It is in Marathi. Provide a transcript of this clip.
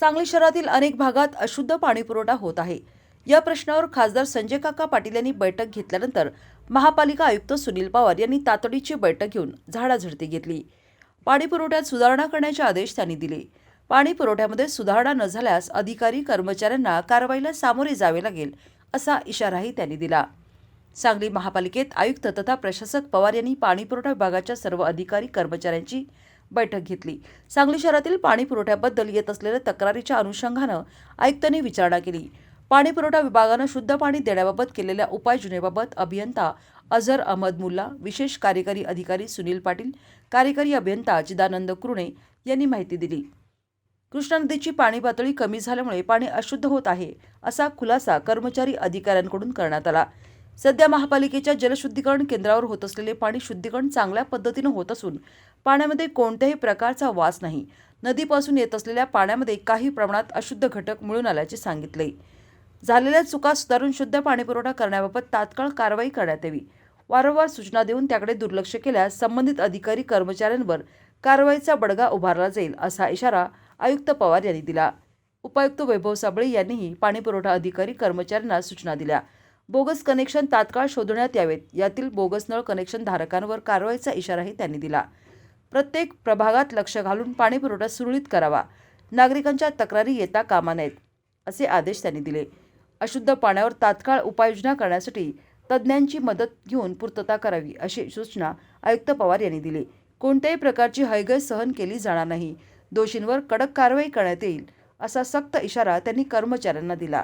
सांगली शहरातील अनेक भागात अशुद्ध पाणीपुरवठा होत आहे. या प्रश्नावर खासदार संजय काका पाटील यांनी बैठक घेतल्यानंतर महापालिका आयुक्त सुनील पवार यांनी तातडीची बैठक घेऊन झाडाझडती घेतली. पाणीपुरवठ्यात सुधारणा करण्याचे आदेश त्यांनी दिले. पाणी पुरवठ्यामध्ये सुधारणा न झाल्यास अधिकारी कर्मचाऱ्यांना कारवाईला सामोरे जावे लागेल असा इशाराही त्यांनी दिला. सांगली महापालिकेत आयुक्त तथा प्रशासक पवार यांनी पाणीपुरवठा विभागाच्या सर्व अधिकारी कर्मचाऱ्यांची बैठक घेतली. सांगली शहरातील पाणी पुरवठ्याबद्दल येत असलेल्या तक्रारीच्या अनुषंगानं आयुक्तांनी विचारणा केली. पाणी पुरवठा विभागानं शुद्ध पाणी देण्याबाबत केलेल्या उपाययोजनेबाबत अभियंता अझर अहमद मुल्ला विशेष कार्यकारी अधिकारी सुनील पाटील कार्यकारी अभियंता चिदानंद कुरुणे यांनी माहिती दिली. कृष्णा नदीची पाणी पातळी कमी झाल्यामुळे पाणी अशुद्ध होत आहे असा खुलासा कर्मचारी अधिकाऱ्यांकडून करण्यात आला. सध्या महापालिकेच्या जलशुद्धीकरण केंद्रावर होत असलेले पाणी शुद्धीकरण चांगल्या पद्धतीनं होत असून पाण्यामध्ये कोणत्याही प्रकारचा वास नाही. नदीपासून येत असलेल्या पाण्यामध्ये काही प्रमाणात अशुद्ध घटक मिळून आल्याचे सांगितले. झालेल्या चुका सुधारून शुद्ध पाणीपुरवठा करण्याबाबत तात्काळ कारवाई करण्यात यावी. वारंवार सूचना देऊन त्याकडे दुर्लक्ष केल्यास संबंधित अधिकारी कर्मचाऱ्यांवर कारवाईचा बडगा उभारला जाईल असा इशारा आयुक्त पवार यांनी दिला. उपायुक्त वैभव साबळे यांनीही पाणीपुरवठा अधिकारी कर्मचाऱ्यांना सूचना दिल्या. बोगस कनेक्शन तात्काळ शोधण्यात यावेत. यातील बोगस नळ कनेक्शन धारकांवर कारवाईचा इशाराही त्यांनी दिला. प्रत्येक प्रभागात लक्ष घालून पाणीपुरवठा सुरळीत करावा. नागरिकांच्या तक्रारी येता कामा नयेत असे आदेश त्यांनी दिले. अशुद्ध पाण्यावर तात्काळ उपाययोजना करण्यासाठी तज्ज्ञांची मदत घेऊन पूर्तता करावी अशी सूचना आयुक्त पवार यांनी दिली. कोणत्याही प्रकारची हयगय सहन केली जाणार नाही. दोषींवर कडक कारवाई करण्यात येईल असा सक्त इशारा त्यांनी कर्मचाऱ्यांना दिला.